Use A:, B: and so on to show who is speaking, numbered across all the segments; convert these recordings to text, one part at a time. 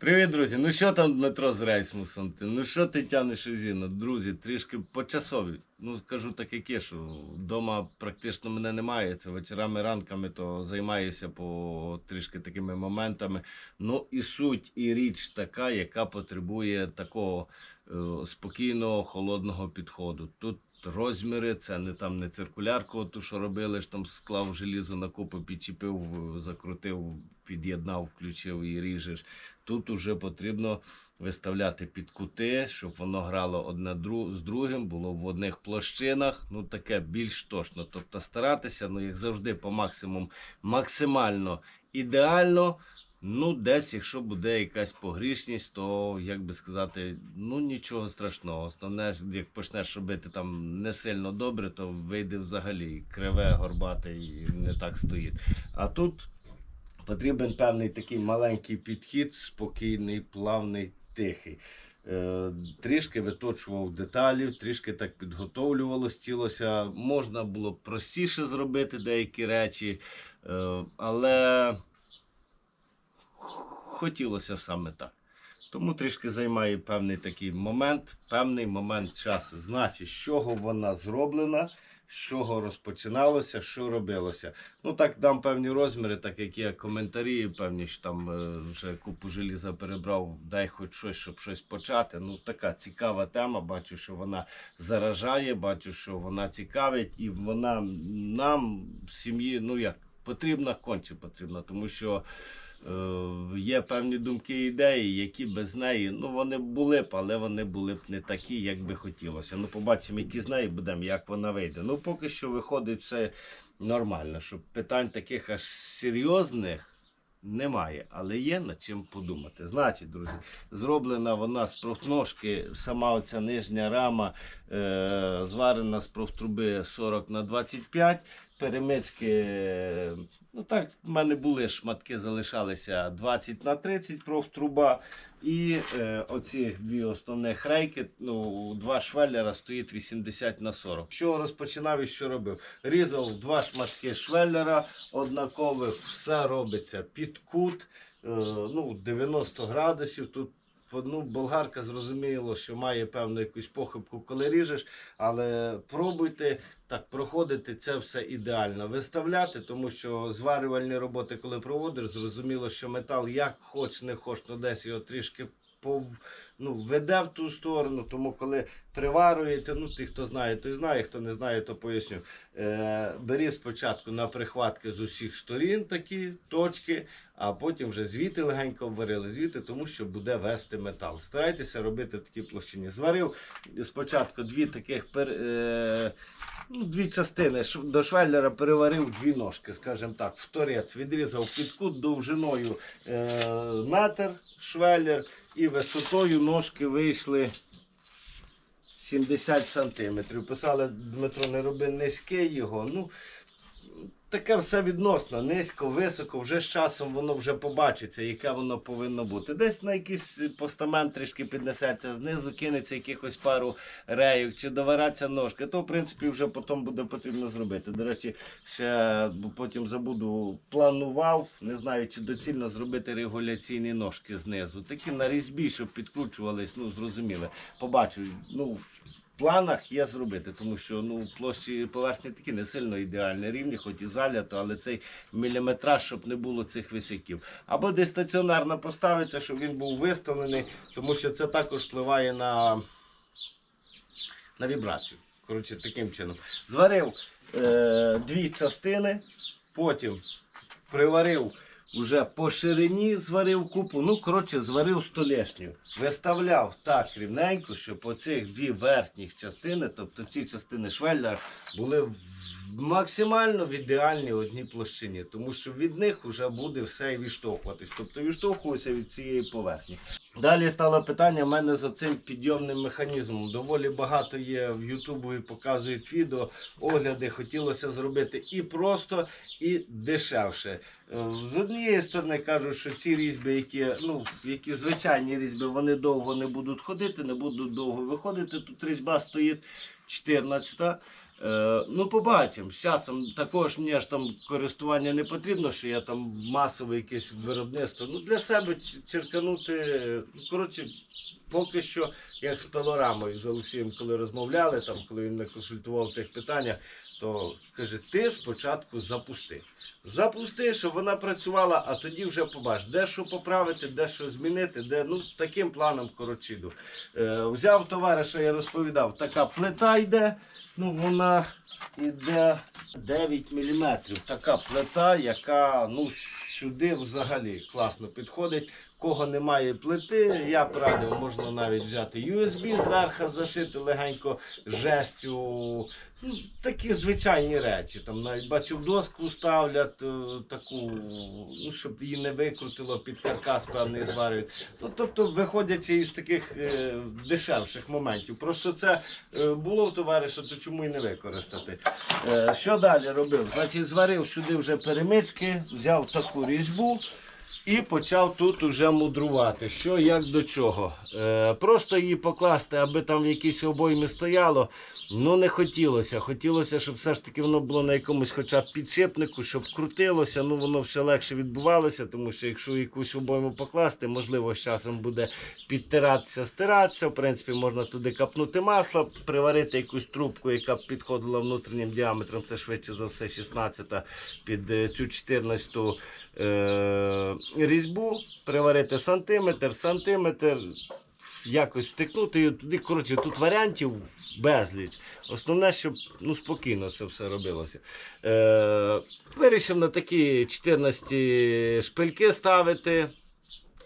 A: Привіт, друзі. Ну що там Дмитро з Рейсмусом? Ну що ти тянеш Ізіно? Друзі, трішки почасові. Ну скажу так, як що вдома практично мене немає. Це вечорами, ранками, то займаюся по трішки такими моментами. Ну і суть, і річ така, яка потребує такого е, спокійного, холодного підходу. Тут розміри, це не там не циркулярку, ту, що робили, ж там склав желізо на купу, підчепив, закрутив, під'єднав, включив і ріжеш. Тут уже потрібно виставляти під кути, щоб воно грало одне з другим, було в одних площинах. Ну таке більш точно. Тобто старатися, ну як завжди, по максимуму, максимально ідеально. Ну, десь, якщо буде якась погрішність, то як би сказати, ну нічого страшного. Основне, як почнеш робити там не сильно добре, то вийде взагалі криве, горбате і не так стоїть. А тут потрібен певний такий маленький підхід, спокійний, плавний, тихий. Е, трішки виточував деталі, трішки так підготовлювалось, тілося. Можна було простіше зробити деякі речі, е, але хотілося саме так. Тому трішки займає певний такий момент, певний момент часу. Значить, з чого вона зроблена, з чого розпочиналося, що робилося. Ну так дам певні розміри, так як є коментарі, певні, що там е, вже купу желіза перебрав, дай хоч щось, щоб щось почати. Ну така цікава тема. Бачу, що вона заражає, бачу, що вона цікавить, і вона нам, сім'ї, ну як потрібна, конче потрібна, тому що. Е, Є певні думки і ідеї, які без неї, ну вони були б, але вони були б не такі, як би хотілося. Ну, побачимо, які з неї будемо, як вона вийде. Ну, поки що виходить все нормально, щоб питань таких аж серйозних немає, але є над чим подумати. Значить, друзі, зроблена вона з профножки, сама оця нижня рама е, зварена з профтруби 40 на 25 перемички. Ну так, в мене були шматки, залишалися 20 на 30 профтруба. І е, оці дві основні рейки, ну, два швеллера стоїть 80 на 40. Що розпочинав і що робив? Різав два шматки швеллера однакових, все робиться під кут, е, ну, 90 градусів. Тут Ну, болгарка зрозуміло, що має певну якусь похибку, коли ріжеш, але пробуйте так проходити це все ідеально. Виставляти, тому що зварювальні роботи, коли проводиш, зрозуміло, що метал як хоч не хоч, то десь його трішки пов... ну, веде в ту сторону. Тому коли приварюєте, ну ті, хто знає, той знає, хто не знає, то поясню. Е, беріть спочатку на прихватки з усіх сторін такі точки, а потім вже звідти легенько варили, звідти, тому що буде вести метал. Старайтеся робити такі площині. Зварив спочатку дві таких пер, е, ну, дві частини. До швеллера переварив дві ножки, скажімо так, в торець відрізав під кут довжиною е, метр швеллер і висотою ножки вийшли 70 сантиметрів. Писали Дмитро, не роби низький його. Ну, таке все відносно, низько, високо, вже з часом воно вже побачиться, яке воно повинно бути. Десь на якийсь постамент трішки піднесеться, знизу кинеться якихось пару рейок, чи довараться ножки, то в принципі вже потім буде потрібно зробити. До речі, ще потім забуду, планував, не знаю, чи доцільно зробити регуляційні ножки знизу. Такі на різьбі, щоб підкручувались, ну зрозуміло. Побачу, ну. Планах є зробити, тому що ну площі поверхні такі не сильно ідеальні рівні, хоч і залято, але цей міліметраж, щоб не було цих висяків. Або десь стаціонарно поставиться, щоб він був виставлений, тому що це також впливає на, на вібрацію. Коротше, таким чином. Зварив е, дві частини, потім приварив уже по ширині, зварив купу. Ну, коротше, зварив столешню. Виставляв так рівненько, щоб оцих дві верхніх частини, тобто ці частини швелля, були максимально в ідеальній одній площині, тому що від них вже буде все відштовхуватись. Тобто відштовхується від цієї поверхні. Далі стало питання в мене з цим підйомним механізмом. Доволі багато є в Ютубу і показують відео, огляди. Хотілося зробити і просто, і дешевше. Е, З однієї сторони кажуть, що ці різьби, які, ну, які звичайні різьби, вони довго не будуть ходити, не будуть довго виходити. Тут різьба стоїть 14. Е, ну, побачимо. З часом також мені ж там користування не потрібно, що я там масове якесь виробництво. Ну, для себе черканути. Ну, коротше, поки що, як з пилорамою з Олексієм, коли розмовляли, там, коли він не консультував в тих питаннях, то каже, ти спочатку запусти. Запусти, щоб вона працювала, а тоді вже побач, де що поправити, де що змінити, де ну таким планом коротше йду. Е, взяв товариша, я розповідав, така плита йде, ну вона йде 9 мм. Така плита, яка ну, сюди взагалі класно підходить. Кого немає плити, я б радив, можна навіть взяти USB зверху, зашити легенько жестю. Ну, такі звичайні речі. Там навіть бачив доску ставлять е, таку, ну, щоб її не викрутило під каркас певний зварюють. Ну, тобто, виходячи із таких е, дешевших моментів. Просто це е, було у товариша, то чому і не використати. Е, що далі робив? Значить, зварив сюди вже перемички, взяв таку різьбу. І почав тут уже мудрувати, що як до чого. Е, просто її покласти, аби там в якійсь обоймі стояло, ну не хотілося. Хотілося, щоб все ж таки воно було на якомусь хоча б підшипнику, щоб крутилося, ну воно все легше відбувалося, тому що якщо якусь обойму покласти, можливо, з часом буде підтиратися, стиратися. В принципі, можна туди капнути масло, приварити якусь трубку, яка б підходила внутрішнім діаметром, це швидше за все 16 під е, цю 14 е, різьбу, приварити сантиметр, сантиметр, якось втикнути її туди. Коротше, тут варіантів безліч. Основне, щоб ну, спокійно це все робилося. Е, вирішив на такі 14 шпильки ставити.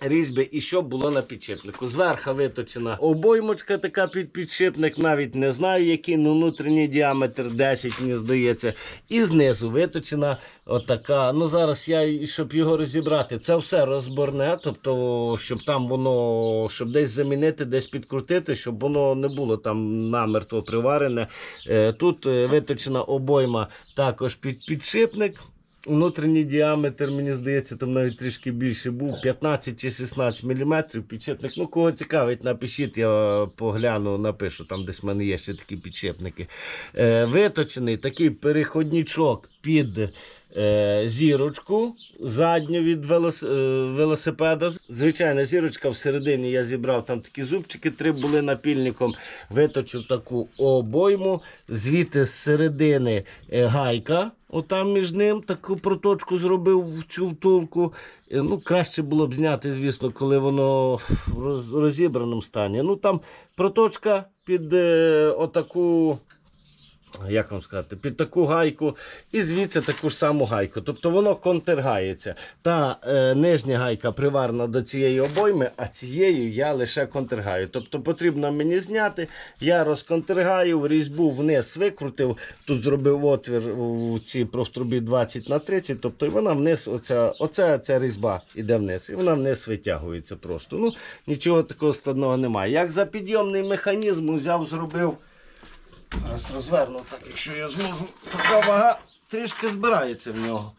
A: Різьби і що було на підшипнику. Зверху виточена обоймочка така під підшипник, навіть не знаю який, ну внутрішній діаметр 10, мені здається. І знизу виточена отака. Ну зараз я, щоб його розібрати, це все розборне, тобто, щоб там воно, щоб десь замінити, десь підкрутити, щоб воно не було там намертво приварене. Е, Тут е, виточена обойма також під підшипник. Внутрішній діаметр, мені здається, там навіть трішки більше був 15 чи 16 мм підшипник. Ну, кого цікавить, напишіть, я погляну, напишу, там десь в мене є ще такі підшипники. Е, виточений такий переходнічок під зірочку задню від е, велосипеда. Звичайна зірочка всередині я зібрав там такі зубчики, три були напільником. Виточив таку обойму. Звідти з середини е, гайка. Отам між ним таку проточку зробив в цю втулку. Е, Ну, краще було б зняти, звісно, коли воно в розібраному стані. Ну там проточка під е, отаку. Як вам сказати, під таку гайку і звідси таку ж саму гайку. Тобто воно контргається. Та е, нижня гайка приварена до цієї обойми, а цією я лише контргаю. Тобто потрібно мені зняти, я розконтргаю, в різьбу вниз викрутив, тут зробив отвір у цій профтрубі 20 на 30, тобто вона вниз, оця, оця ця різьба іде вниз, і вона вниз витягується просто. Ну, Нічого такого складного немає. Як за підйомний механізм взяв, зробив. Зараз розверну так, якщо я зможу. Така вага трішки збирається в нього.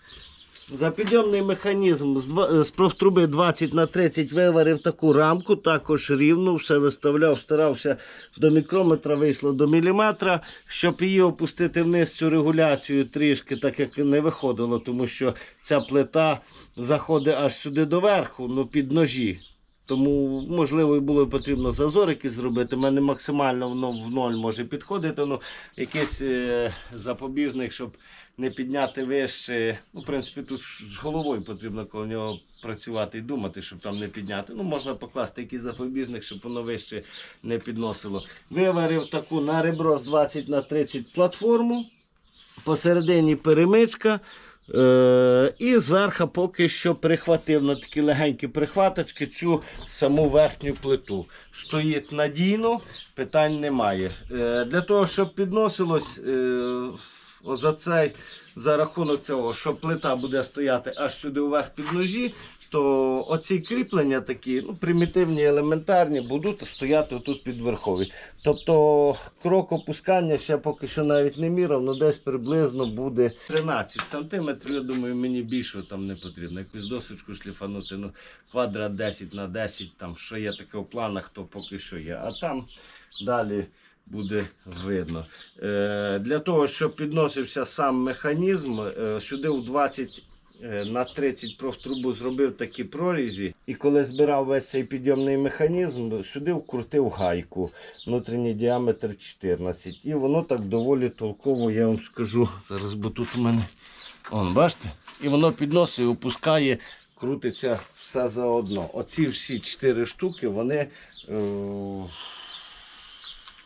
A: Запідйомний механізм з, профтруби 20 на 30 виварив таку рамку, також рівно, все виставляв, старався до мікрометра, вийшло до міліметра, щоб її опустити вниз цю регуляцію трішки, так як не виходило, тому що ця плита заходить аж сюди до верху, ну під ножі. Тому, можливо, було потрібно зазор якийсь зробити. У мене максимально воно в ноль може підходити. Ну, якийсь е, запобіжник, щоб не підняти вище. Ну, в принципі, тут з головою потрібно коло нього працювати і думати, щоб там не підняти. Ну, можна покласти якийсь запобіжник, щоб воно вище не підносило. Виварив таку на ребро з 20 на 30 платформу. Посередині перемичка. Е, і зверху поки що прихватив на такі легенькі прихваточки цю саму верхню плиту. Стоїть надійно, питань немає. Е, для того, щоб підносилось е, за цей, за рахунок цього, що плита буде стояти аж сюди вверх під ножі, то оці кріплення такі, ну, примітивні, елементарні, будуть стояти тут під верхові. Тобто крок опускання ще поки що навіть не міряв, але десь приблизно буде 13 сантиметрів. Я думаю, мені більше там не потрібно. Якусь досочку шліфанути, ну, квадрат 10 на 10, там, що є таке в планах, то поки що є. А там далі буде видно. Е, для того, щоб підносився сам механізм, е, сюди у 20 е, на 30 профтрубу зробив такі прорізі. І коли збирав весь цей підйомний механізм, сюди вкрутив гайку. Внутрішній діаметр 14. І воно так доволі толково, я вам скажу. Зараз, бо тут у мене. Он, бачите? І воно підносить опускає, крутиться все заодно. Оці всі 4 штуки, вони. Е-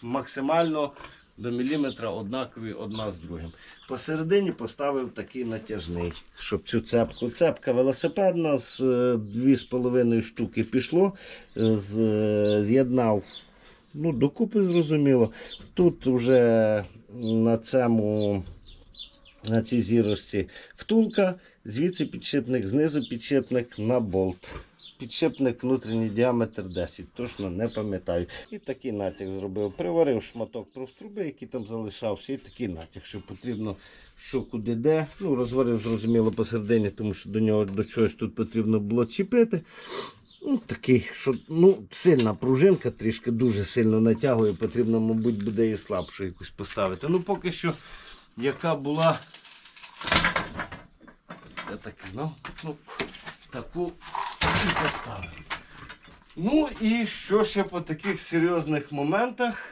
A: максимально до міліметра однакові одна з другим. Посередині поставив такий натяжний, щоб цю цепку. Цепка велосипедна з е, 2,5 штуки пішло, е, е, з'єднав. Ну, докупи зрозуміло. Тут вже на цьому на цій зірочці втулка, звідси підшипник, знизу підшипник на болт. Підшипник внутрішній діаметр 10, точно не пам'ятаю. І такий натяг зробив. Приварив шматок профтруби, який там залишався, і такий натяг, що потрібно що куди де. Ну, розварив зрозуміло посередині, тому що до нього до чогось тут потрібно було чіпити. Ну, такий, що ну, сильна пружинка, трішки дуже сильно натягує, потрібно, мабуть, буде і слабшу якусь поставити. Ну, поки що, яка була. Я так і знав. Ну, таку Ну і що ще по таких серйозних моментах?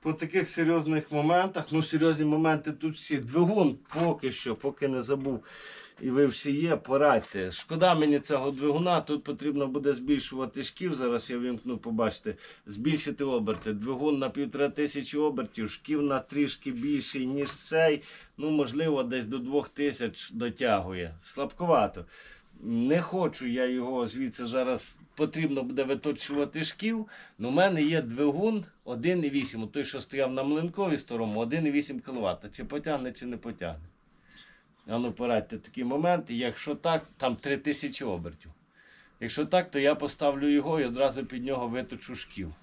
A: По таких серйозних моментах, ну серйозні моменти тут всі. Двигун поки що, поки не забув. І ви всі є, порадьте. Шкода мені цього двигуна. Тут потрібно буде збільшувати шків. Зараз я вимкну, побачите, збільшити оберти. Двигун на півтора тисячі обертів, шків на трішки більший, ніж цей. Ну, можливо, десь до двох тисяч дотягує. Слабковато. Не хочу я його звідси зараз. Потрібно буде виточувати шків. Ну, у мене є двигун 1,8. Той, що стояв на млинкові старому, 1,8 кВт. Чи потягне, чи не потягне. А ну порадьте такі моменти. Якщо так, там 3000 обертів. Якщо так, то я поставлю його і одразу під нього виточу шків.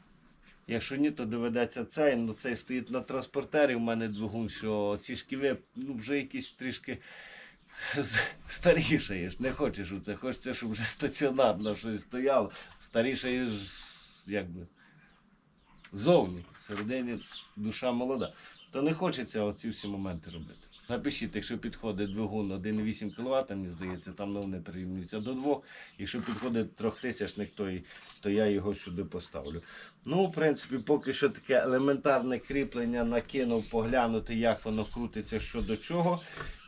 A: Якщо ні, то доведеться цей. Ну цей стоїть на транспортері. У мене двигун, що ці шківи ну, вже якісь трішки старішаєш. Не хочеш у це. Хочеться, щоб вже стаціонарно щось стояло. Старішаєш, якби зовні. Всередині душа молода. То не хочеться оці всі моменти робити. Напишіть, якщо підходить двигун 1,8 кВт, мені здається, там ну, вони прирівнюються до 2. Якщо підходить трьохтисячник, то, то я його сюди поставлю. Ну, в принципі, поки що таке елементарне кріплення накинув, поглянути, як воно крутиться, що до чого.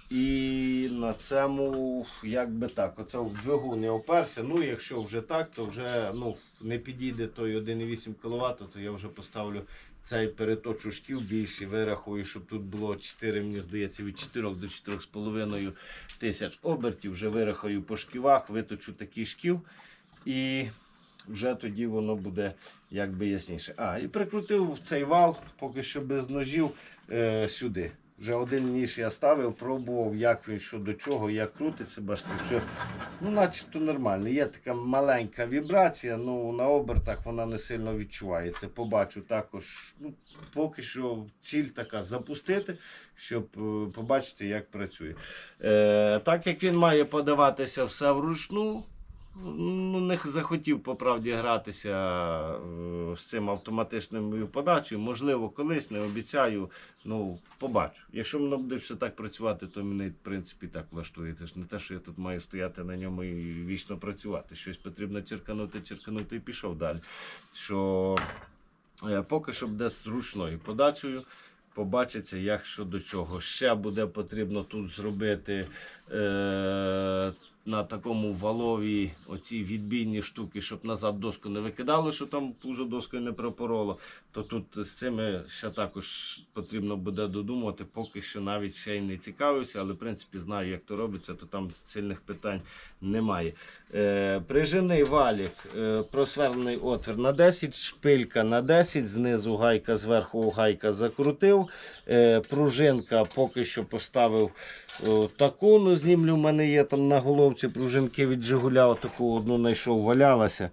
A: І на цьому, як би так, оце в двигун я оперся. Ну, якщо вже так, то вже ну, не підійде той 1,8 кВт, то я вже поставлю цей переточу шків більше, вирахую, щоб тут було 4, мені здається, від 4 до 4,5 тисяч обертів. Вже вирахую по шківах, виточу такий шків. І вже тоді воно буде якби ясніше. А, і прикрутив цей вал, поки що без ножів, е, сюди. Вже один ніж я ставив, пробував, як він, що до чого, як крутиться, бачите, все. Ну, начебто нормально. Є така маленька вібрація, ну на обертах вона не сильно відчувається. Побачу також. Ну, поки що ціль така запустити, щоб е, побачити, як працює. Е, так як він має подаватися все вручну, ну, не захотів по правді гратися е, з цим автоматичною подачею. Можливо, колись не обіцяю. Ну, побачу. Якщо воно буде все так працювати, то мені, в принципі, так влаштує. Це ж не те, що я тут маю стояти на ньому і вічно працювати. Щось потрібно черканути, черканути і пішов далі. Що е, поки що буде з ручною подачею. Побачиться, як що до чого. Ще буде потрібно тут зробити е, на такому валові оці відбійні штуки, щоб назад доску не викидало, що там пузо доскою не пропороло. То тут з цими ще також потрібно буде додумати. Поки що навіть ще й не цікавився, але в принципі знаю, як то робиться, то там сильних питань немає. Е, прижимний валік, е, просверлений отвір на 10, шпилька на 10, знизу гайка, зверху гайка закрутив. Е, пружинка поки що поставив таку, ну знімлю, в мене є там на головці пружинки від Жигуля, таку одну знайшов, валялася.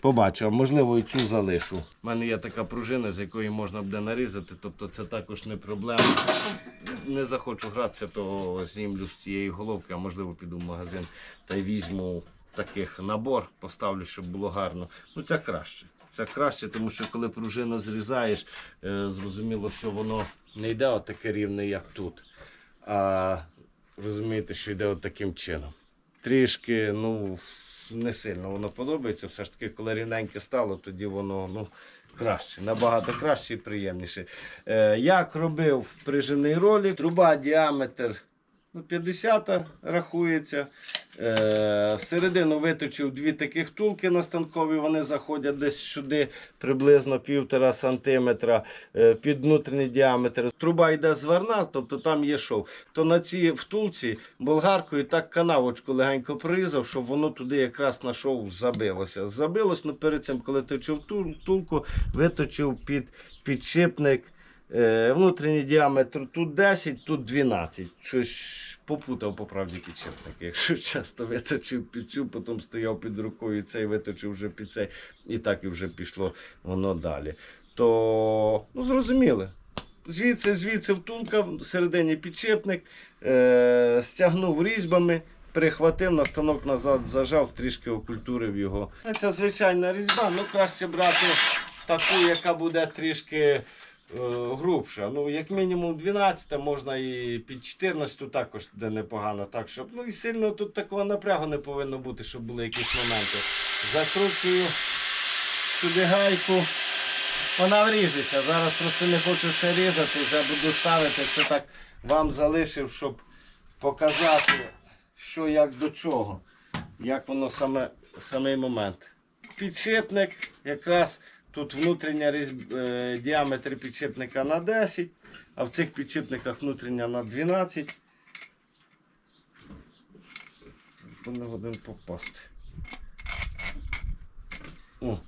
A: Побачу, а можливо і цю залишу. У мене є така пружина, з якої можна буде нарізати, тобто це також не проблема. Не захочу гратися, то знімлю з цієї головки, а можливо піду в магазин та й візьму таких набор, поставлю, щоб було гарно. Ну це краще. це краще, тому що коли пружину зрізаєш, е, зрозуміло, що воно не йде отаке рівне, як тут. А розумієте, що йде от таким чином. Трішки, ну, не сильно воно подобається. Все ж таки, коли рівненьке стало, тоді воно ну, краще, набагато краще і приємніше. Е, як робив прижимний ролик, труба діаметр ну, 50 рахується. Е, всередину виточив дві таких втулки на станкові, вони заходять десь сюди приблизно півтора сантиметра е, під внутрішній діаметр. Труба йде зверна, тобто там є шов. То на цій втулці болгаркою так канавочку легенько прорізав, щоб воно туди якраз на шов забилося. Забилось, ну перед цим, коли точив ту- втулку, виточив під підшипник. Е, внутрішній діаметр тут 10, тут 12. Щось попутав по правді підшипник. Якщо часто виточив під цю, потім стояв під рукою цей виточив вже під цей. І так і вже пішло воно далі. То ну, зрозуміли. Звідси, звідси втулка, всередині підшипник, е, стягнув різьбами, перехватив, на станок назад зажав, трішки окультурив його. Це звичайна різьба, ну краще брати таку, яка буде трішки е, грубша. Ну, як мінімум 12, можна і під 14 також буде непогано. Так, щоб, ну і сильно тут такого напрягу не повинно бути, щоб були якісь моменти. Закручую сюди гайку. Вона вріжеться. Зараз просто не хочу ще різати, вже буду ставити. Це так вам залишив, щоб показати, що як до чого. Як воно саме, самий момент. Підшипник, якраз тут внутрішня різьб, е, діаметр підшипника на 10, а в цих підшипниках внутрішня на 12. Не один попасти. О.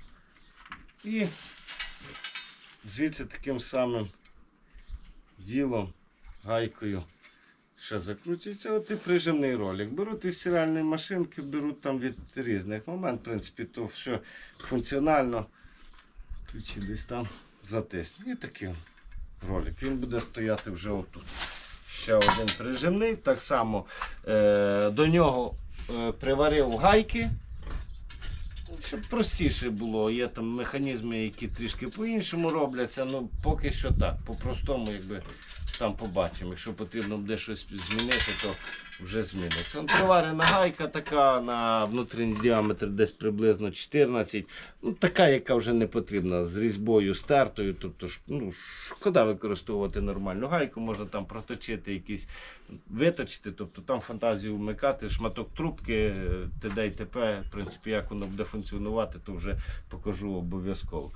A: І звідси таким самим ділом, гайкою ще закручується. От і прижимний ролик. Беруть із стиральної машинки, беруть там від різних момент, в принципі, то все функціонально. Ключі десь там затисні. І такий ролик. Він буде стояти вже отут. Ще один прижимний. Так само е, до нього е, приварив гайки. Щоб простіше було, є там механізми, які трішки по-іншому робляться. Ну поки що так. По-простому, якби там побачимо. Якщо потрібно буде щось змінити, то вже зміниться. Он приварена гайка така на внутрішній діаметр десь приблизно 14. Ну, така, яка вже не потрібна, з різьбою стертою. Тобто, ну, шкода використовувати нормальну гайку, можна там проточити якісь, виточити, тобто там фантазію вмикати, шматок трубки, т.д. і т.п. В принципі, як воно буде функціонувати, то вже покажу обов'язково.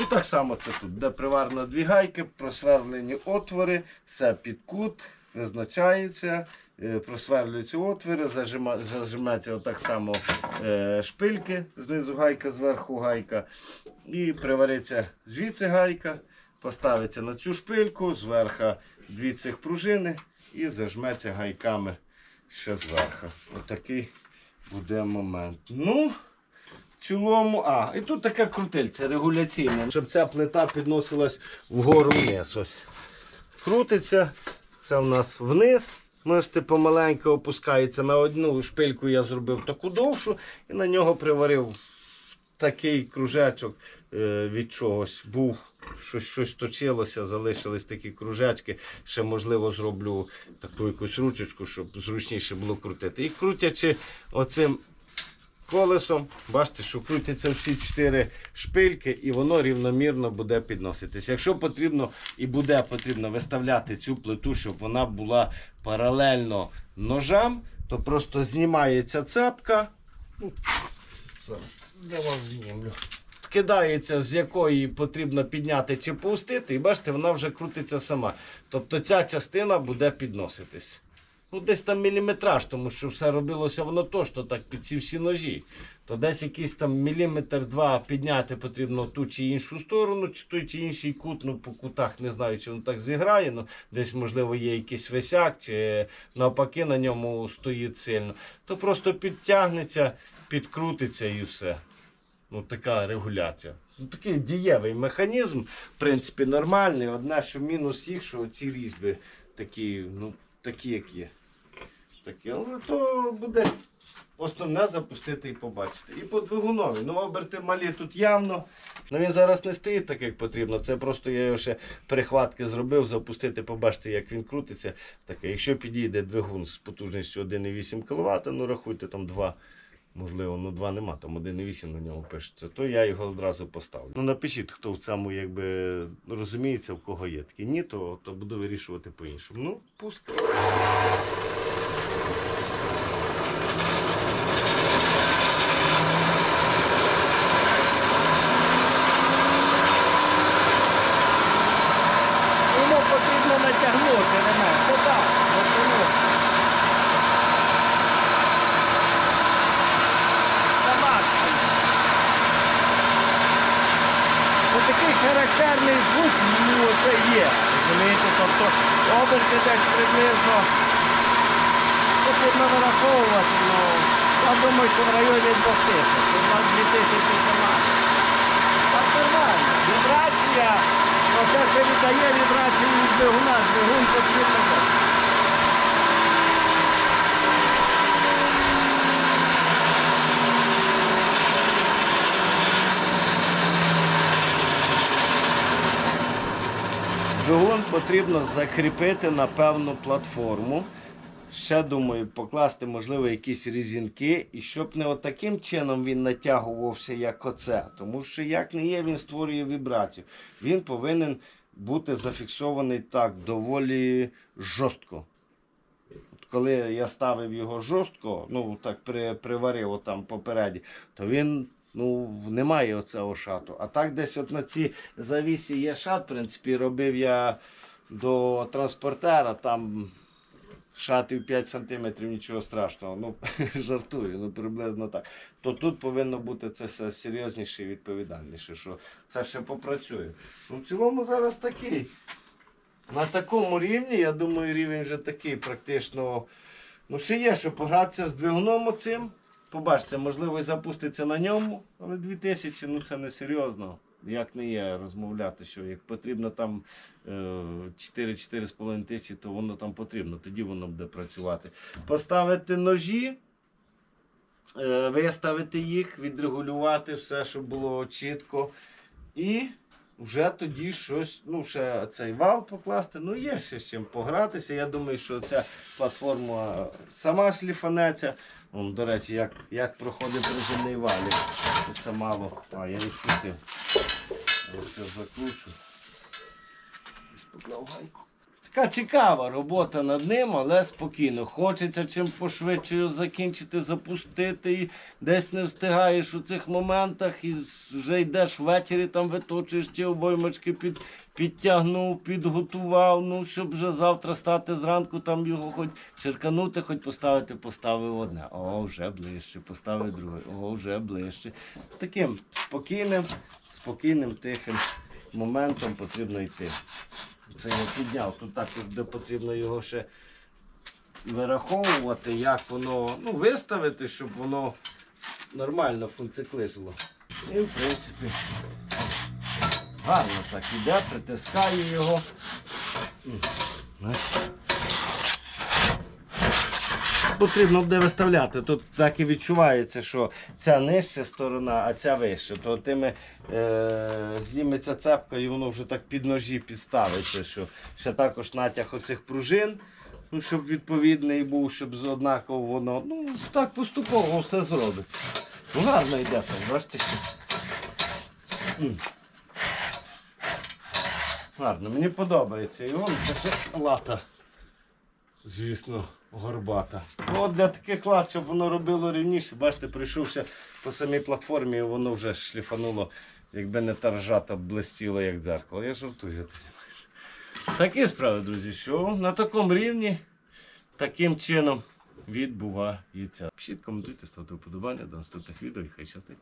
A: І так само це тут, де приварено дві гайки, просверлені отвори, все під кут, визначається, е, просверлюються отвори, зажима- зажиметься само е, шпильки, знизу гайка, зверху гайка. І привариться звідси гайка, поставиться на цю шпильку, зверху дві цих пружини і зажметься гайками ще зверху. Отакий буде момент. Ну, цілому, а, і тут таке крутильце регуляційне, щоб ця плита підносилась вгору вниз. Ось. Крутиться, це в нас вниз. Можете помаленьку опускається на одну шпильку я зробив таку довшу і на нього приварив такий кружечок е, від чогось. Був щось, щось точилося, залишились такі кружечки. Ще можливо зроблю таку якусь ручечку, щоб зручніше було крутити. І крутячи оцим колесом, бачите, що крутяться всі чотири шпильки, і воно рівномірно буде підноситись. Якщо потрібно і буде потрібно виставляти цю плиту, щоб вона була паралельно ножам, то просто знімається цепка. Зараз для вас знімлю. Скидається, з якої потрібно підняти чи пустити, і бачите, вона вже крутиться сама. Тобто ця частина буде підноситись. Ну, десь там міліметраж, тому що все робилося воно точно так під ці всі ножі. То десь якийсь там міліметр-два підняти потрібно ту чи іншу сторону, чи той чи інший кут. Ну, по кутах не знаю, чи воно так зіграє. Ну, десь, можливо, є якийсь висяк, чи навпаки на ньому стоїть сильно. То просто підтягнеться, підкрутиться і все. Ну, така регуляція. Ну, такий дієвий механізм, в принципі, нормальний. Одне, що мінус їх, що ці різьби такі, ну, такі, як є. Такі, але то буде Основне запустити і побачити. І по двигунові. Ну, оберти малі тут явно. Ну він зараз не стоїть так, як потрібно. Це просто я його ще перехватки зробив, запустити, побачити, як він крутиться. Таке. Якщо підійде двигун з потужністю 1,8 кВт, ну рахуйте там 2. Можливо, ну 2 нема, там 1,8 на ньому пишеться, то я його одразу поставлю. Ну напишіть, хто в цьому якби розуміється, в кого є такі. Ні, то, то буду вирішувати по-іншому. Ну, пуск. Йому потрібно натягнути ремень. Ну так, натягнути. Це максимум. Ось такий характерний звук ну, це є. Розумієте, тобто оберти десь приблизно потрібно вираховувати. Ну, я думаю, що в районі 2000, 2017. Так нормально. Вібрація, ну це ще віддає вібрацію від двигуна, двигун потрібно. брати. Двигун потрібно закріпити на певну платформу. Ще думаю, покласти, можливо, якісь різінки, і щоб не отаким чином він натягувався, як оце. Тому що як не є, він створює вібрацію. Він повинен бути зафіксований так, доволі жорстко. От коли я ставив його жорстко, ну так при, приварив отам попереді, то він ну, немає оцього шату. А так десь от на цій завісі є шат, в принципі, робив я до транспортера, там шатів 5 см, нічого страшного. Ну, жартую, ну приблизно так. То тут повинно бути це серйозніше і відповідальніше, що це ще попрацює. Ну, в цілому зараз такий. На такому рівні, я думаю, рівень вже такий практично. Ну, ще є, що погратися з двигуном оцим. Побачите, можливо, і запуститься на ньому, але 2000 ну це не серйозно. Як не є розмовляти, що як потрібно там е, 4-4,5 тисячі, то воно там потрібно, тоді воно буде працювати. Поставити ножі, е, виставити їх, відрегулювати все, щоб було чітко. І вже тоді щось, ну, ще цей вал покласти. Ну, є ще з чим погратися. Я думаю, що ця платформа сама шліфанеться. Вон, до речі, як, як проходить пружинний валік. Це мало. А, я відкрутив. Я все закручу. Поклав гайку. Така цікава робота над ним, але спокійно. Хочеться чим пошвидше закінчити, запустити. І десь не встигаєш у цих моментах і вже йдеш ввечері, там виточуєш ті обоймочки, під, підтягнув, підготував. Ну, щоб вже завтра стати зранку, там його хоч черканути, хоч поставити, поставив одне. О, вже ближче, поставив друге, о, вже ближче. Таким спокійним, спокійним, тихим моментом потрібно йти. Це я підняв. Тут також де потрібно його ще вираховувати, як воно ну, виставити, щоб воно нормально функціклижило. І в принципі гарно так іде, притискаю його. Потрібно буде виставляти. Тут так і відчувається, що ця нижча сторона, а ця вища. То тими е, зніметься цепка і воно вже так під ножі підставиться. Що ще також натяг оцих пружин, ну, щоб відповідний був, щоб однаково воно. Ну, так поступово все зробиться. Ну, гарно йде там, бачите. Гарно, мені подобається. І вон це ще лата звісно, горбата. Ну, от для таких лад, щоб воно робило рівніше, бачите, прийшовся по самій платформі, і воно вже шліфануло, якби не та ржата блистіло, як дзеркало. Я жартую. Такі справи, друзі, що на такому рівні таким чином відбувається. Пишіть, коментуйте, ставте вподобання до наступних відео і хай щастить.